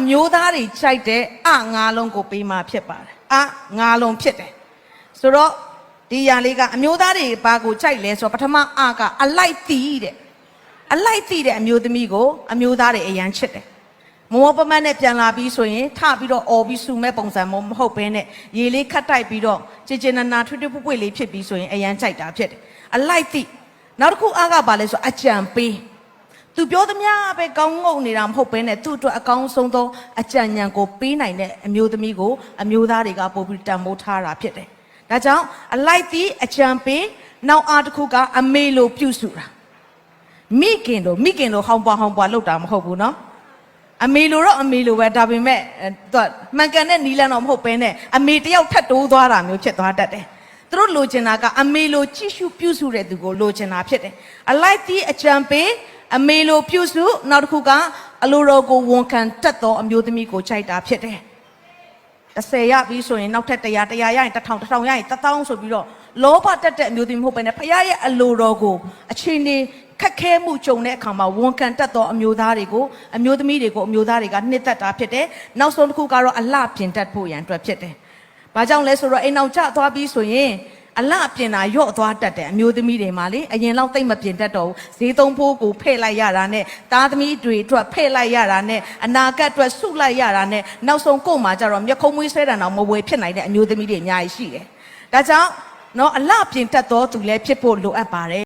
အမျိုးသားတွေခြိုက်တဲ့အငါးလုံးကိုပေးมาဖြစ်ပါတယ်အငါးလုံးဖြစ်တယ်ဆိုတော့ဒီຢာလေးကအမျိုးသားတွေဘာကိုခြိုက်လဲဆိုတော့ပထမအကအလိုက်တီးတဲ့အလိုက်တီးတဲ့အမျိုးသမီးကိုအမျိုးသားတွေအရန်ချစ်တယ် မောပမတ်နဲ့ပြန်လာပြီးဆိုရင်ထပြီးတော့អော်ပြီးဆူမဲ့ပုံစံမဟုတ်ဘဲနဲ့ရေလေးခတ်တိုက်ပြီးတော့ချေချေနာနာထွေးထွေးပွပွလေးဖြစ်ပြီးဆိုရင်အရန်ကြိုက်တာဖြစ်တယ်အလိုက်တိနောက်တစ်ခုအားကပါလဲဆိုအကြံပေး သူပြောသမျှပဲကောင်းငုံနေတာမဟုတ်ဘဲနဲ့သူ့အတွက်အကောင်းဆုံးသောအကြံဉာဏ်ကိုပေးနိုင်တဲ့အမျိုးသမီးကိုအမျိုးသားတွေကပို့ပြီးတန်ဖိုးထားတာဖြစ်တယ်ဒါကြောင့်အလိုက်တိအကြံပေးနောက်အားတစ်ခုကအမေလိုပြုစုတာမိခင်တို့မိခင်တို့ဟောင်းပွားဟောင်းပွားလောက်တာမဟုတ်ဘူးနော်အမေလိုတော့အမေလိုပဲဒါပေမဲ့အဲသူကမှန်ကန်တဲ့နီလန်တော့မဟုတ်ပဲနဲ့အမေတယောက်ထပ်တိုးသွားတာမျိုးဖြစ်သွားတတ်တယ်သူတို့လိုချင်တာကအမေလိုကြည့်ရှုပြုစုတဲ့သူကိုလိုချင်တာဖြစ်တယ်အလိုက်တီးအကြံပေး အမေလိုပြုစုနောက်တစ်ခုကအလိုတော်ကိုဝန်ခံတတ်သောအမျိုးသမီးကိုခြိုက်တာဖြစ်တယ်30ရပြီဆိုရင်နောက်ထပ်100 100ရရင်1000 1000ရရင်1000ဆိုပြီးတော့လောဘတက်တဲ့အမျိုးသမီးမဟုတ်ပဲနဲ့ဖခင်ရဲ့အလိုတော်ကိုအချိန်နေခက်ခဲမှုကြုံတဲ့အခါမှာဝန်ခံတတ်သောအမျိုးသားတွေကိုအမျိုးသမီးတွေကိုအမျိုးသားတွေကနှစ်သက်တာဖြစ်တယ်။နောက်ဆုံးတစ်ခုကတော့အလှပြင်တတ်ဖို့ရန်အတွက်ဖြစ်တယ်။ဘာကြောင့်လဲဆိုတော့အိမ်အောင်ကျသွားပြီးဆိုရင် အလှပြင်တာရော့သွားတတ်တယ်အမျိုးသမီးတွေမှာလေအရင်လောက်သိမ့်မပြင်တတ်တော့ဘူးဈေးသုံးဖို့ကိုဖဲ့လိုက်ရတာနဲ့သားသမီးတွေအတွက်ဖဲ့လိုက်ရတာနဲ့အနာဂတ်အတွက်ဆုလိုက်ရတာနဲ့နောက်ဆုံးကို့မှာကျတော့မျက်ခုံးမွေးဆွဲတံတော်မဝယ်ဖြစ်နိုင်တဲ့အမျိုးသမီးတွေအများကြီးရှိတယ်။ဒါကြောင့်နော်အလှပြင်တတ်သောသူလည်းဖြစ်ဖို့လိုအပ်ပါတယ်